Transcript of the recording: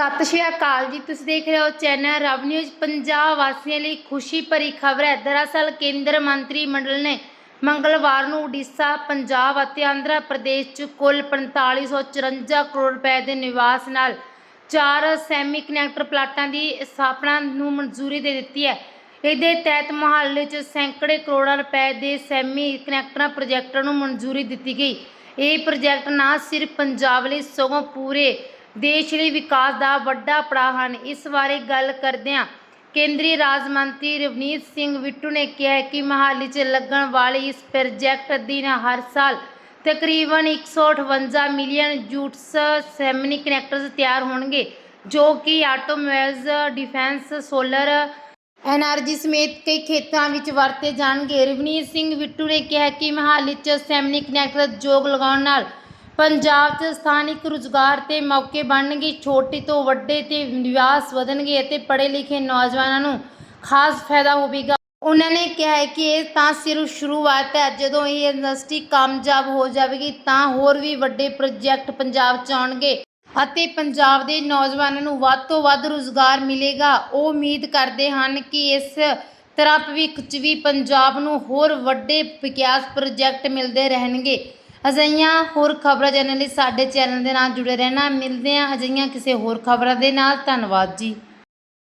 ਸਤਿ ਸ਼੍ਰੀ ਅਕਾਲ ਜੀ, ਤੁਸੀਂ ਦੇਖ ਰਹੇ ਹੋ ਚੈਨਲ ਰਵ ਨਿਊਜ਼ ਪੰਜਾਬ। ਵਾਸੀਆਂ ਲਈ ਖੁਸ਼ੀ ਭਰੀ ਖਬਰ ਹੈ। ਦਰਅਸਲ ਕੇਂਦਰ ਮੰਤਰੀ ਮੰਡਲ ਨੇ ਮੰਗਲਵਾਰ ਨੂੰ ਉੜੀਸਾ, ਪੰਜਾਬ ਅਤੇ ਆਂਧਰਾ ਪ੍ਰਦੇਸ਼ 'ਚ ਕੁੱਲ 4554 ਕਰੋੜ ਰੁਪਏ ਦੇ ਨਿਵਾਸ ਨਾਲ ਚਾਰ ਸੈਮੀ ਕਨੈਕਟਰ ਪਲਾਟਾਂ ਦੀ ਸਥਾਪਨਾ ਨੂੰ ਮਨਜ਼ੂਰੀ ਦੇ ਦਿੱਤੀ ਹੈ। ਇਹਦੇ ਤਹਿਤ ਮੁਹੱਲੇ 'ਚ ਸੈਂਕੜੇ ਕਰੋੜਾਂ ਰੁਪਏ ਦੇ ਸੈਮੀ ਕਨੈਕਟਰਾਂ ਪ੍ਰੋਜੈਕਟਾਂ ਨੂੰ ਮਨਜ਼ੂਰੀ ਦਿੱਤੀ ਗਈ। ਇਹ ਪ੍ਰੋਜੈਕਟ ਨਾ ਸਿਰਫ ਪੰਜਾਬ ਲਈ ਸਗੋਂ ਪੂਰੇ ਦੇਸ਼ ਲਈ ਵਿਕਾਸ ਦਾ ਵੱਡਾ ਪੜਾਅ ਹਨ। ਇਸ ਬਾਰੇ ਗੱਲ ਕਰਦਿਆਂ ਕੇਂਦਰੀ ਰਾਜ ਮੰਤਰੀ ਰਵਨੀਤ ਸਿੰਘ ਬਿੱਟੂ ਨੇ ਕਿਹਾ ਕਿ ਮਹਾਲੀ 'ਚ ਲੱਗਣ ਵਾਲੀ ਇਸ ਪ੍ਰੋਜੈਕਟ ਅਧੀਨ ਹਰ ਸਾਲ ਤਕਰੀਬਨ 158 ਮਿਲੀਅਨ ਜੂਟਸ ਸੈਮਨੀ ਕਨੈਕਟਰਸ ਤਿਆਰ ਹੋਣਗੇ, ਜੋ ਕਿ ਆਟੋਮੋਬਾਈਲਸ, ਡਿਫੈਂਸ, ਸੋਲਰ ਐਨਰਜੀ ਸਮੇਤ ਕਈ ਖੇਤਰਾਂ ਵਿੱਚ ਵਰਤੇ ਜਾਣਗੇ। ਰਵਨੀਤ ਸਿੰਘ ਬਿੱਟੂ ਨੇ ਕਿਹਾ ਕਿ ਮਹਾਲੀ 'ਚ ਸੈਮਨੀ ਕਨੈਕਟਰ ਜੋਗ ਲਗਾਉਣ ਨਾਲ ਪੰਜਾਬ 'ਚ ਸਥਾਨਿਕ ਰੁਜ਼ਗਾਰ ਤੇ ਮੌਕੇ ਬਣਨਗੇ, ਛੋਟੇ ਤੋਂ ਵੱਡੇ ਤੇ ਨਿਵਾਸ ਵਧਣਗੇ ਅਤੇ ਪੜ੍ਹੇ ਲਿਖੇ ਨੌਜਵਾਨਾਂ ਨੂੰ ਖਾਸ ਫਾਇਦਾ ਹੋਵੇਗਾ। ਉਹਨਾਂ ਨੇ ਕਿਹਾ ਹੈ ਕਿ ਇਹ ਤਾਂ ਸਿਰਫ ਸ਼ੁਰੂਆਤ ਹੈ, ਜਦੋਂ ਇਹ ਇੰਡਸਟਰੀ ਕਾਮਯਾਬ ਹੋ ਜਾਵੇਗੀ ਤਾਂ ਹੋਰ ਵੀ ਵੱਡੇ ਪ੍ਰੋਜੈਕਟ ਪੰਜਾਬ 'ਚ ਆਉਣਗੇ ਅਤੇ ਪੰਜਾਬ ਦੇ ਨੌਜਵਾਨਾਂ ਨੂੰ ਵੱਧ ਤੋਂ ਵੱਧ ਰੁਜ਼ਗਾਰ ਮਿਲੇਗਾ। ਉਹ ਉਮੀਦ ਕਰਦੇ ਹਨ ਕਿ ਇਸ ਤਰ੍ਹਾਂ ਭਵਿੱਖ 'ਚ ਵੀ ਪੰਜਾਬ ਨੂੰ ਹੋਰ ਵੱਡੇ ਵਿਕਾਸ ਪ੍ਰੋਜੈਕਟ ਮਿਲਦੇ ਰਹਿਣਗੇ। ਅਜਿਹੀਆਂ ਹੋਰ ਖਬਰਾਂ ਜਾਣਨ ਲਈ ਸਾਡੇ ਚੈਨਲ ਦੇ ਨਾਲ ਜੁੜੇ ਰਹਿਣਾ। ਮਿਲਦੇ ਹਾਂ ਅਜਿਹੀਆਂ ਕਿਸੇ ਹੋਰ ਖਬਰਾਂ ਦੇ ਨਾਲ। ਧੰਨਵਾਦ ਜੀ।